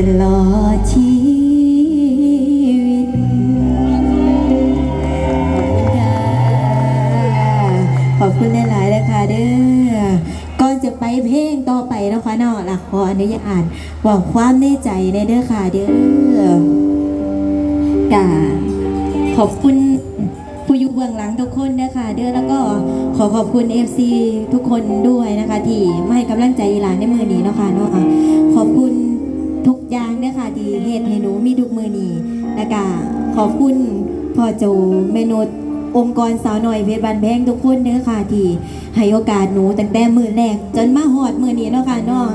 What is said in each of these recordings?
ตลอดชีวิตขอบคุณหลายๆนะคะเด้อก่อนจะไปเพลงต่อไปนะคะเนอะหลักขออนุญาตบอกความในใจในเด้อค่ะเด้อกาขอบคุณผู้อยู่เบื้องหลังทุกคนนะคะเด้อแล้วก็ขอขอบคุณ FC ทุกคนด้วยนะคะ ที่มาให้กำลังใจหลานในมือนี้นะคะเนาะขอบคุณ อย่างเด้อค่ะที่เฮ็ดให้หนูมีทุกมือนี้แล้วก็ขอบคุณพ่อโจเมนุษองค์กรสาวหน่อยเพชรบันแพงทุกคนเด้อค่ะที่ให้โอกาสหนูตั้งแต่มือแรกจนมาหอดมือนี้เนาะค่ะเนาะ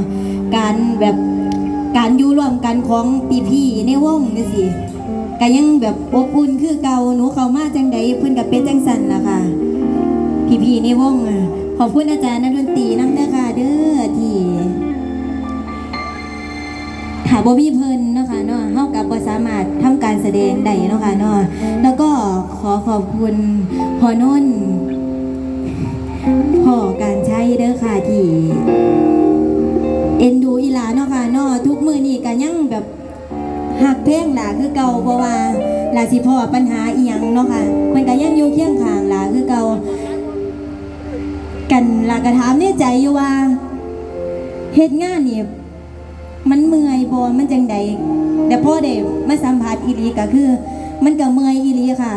การแบบการอยู่ร่วมกันของพี่ๆในวงนี่สิก็ยังแบบอบอุ่นคือเก่าหนูเข้ามาจังใดเพิ่นกับเป็นจังสันล่ะค่ะ พี่ๆในวงอะขอบคุณอาจารย์นักดนตรีน้ำเด้อค่ะเด้อที่ ถ้าบ่มีเพิ่นเนาะค่ะเนาะเฮากับบ่สามารถทำการแสดงได้เนาะค่ะเนาะแล้วก็ขอขอบคุณพ่อนุ่นพ่อการใช้เด้อค่ะที่เอ็นดูอีหลาเนาะค่ะเนาะทุกมือนี่ก็ยังแบบหักเพลงหลาคือเก่าเพราะว่าหลาสิพ่อปัญหาอีหยังเนาะค่ะมันก็ยังอยู่เคียงข้างหลาคือเก่ากันหลากระถามในใจอยู่ว่าเฮ็ดงานนี่ มันเมื่อยบอมันจังใดแต่พ่อเด็มาสัมผัสอีหลีก็คือ มันก็เมื่อยอีหลีค่ะ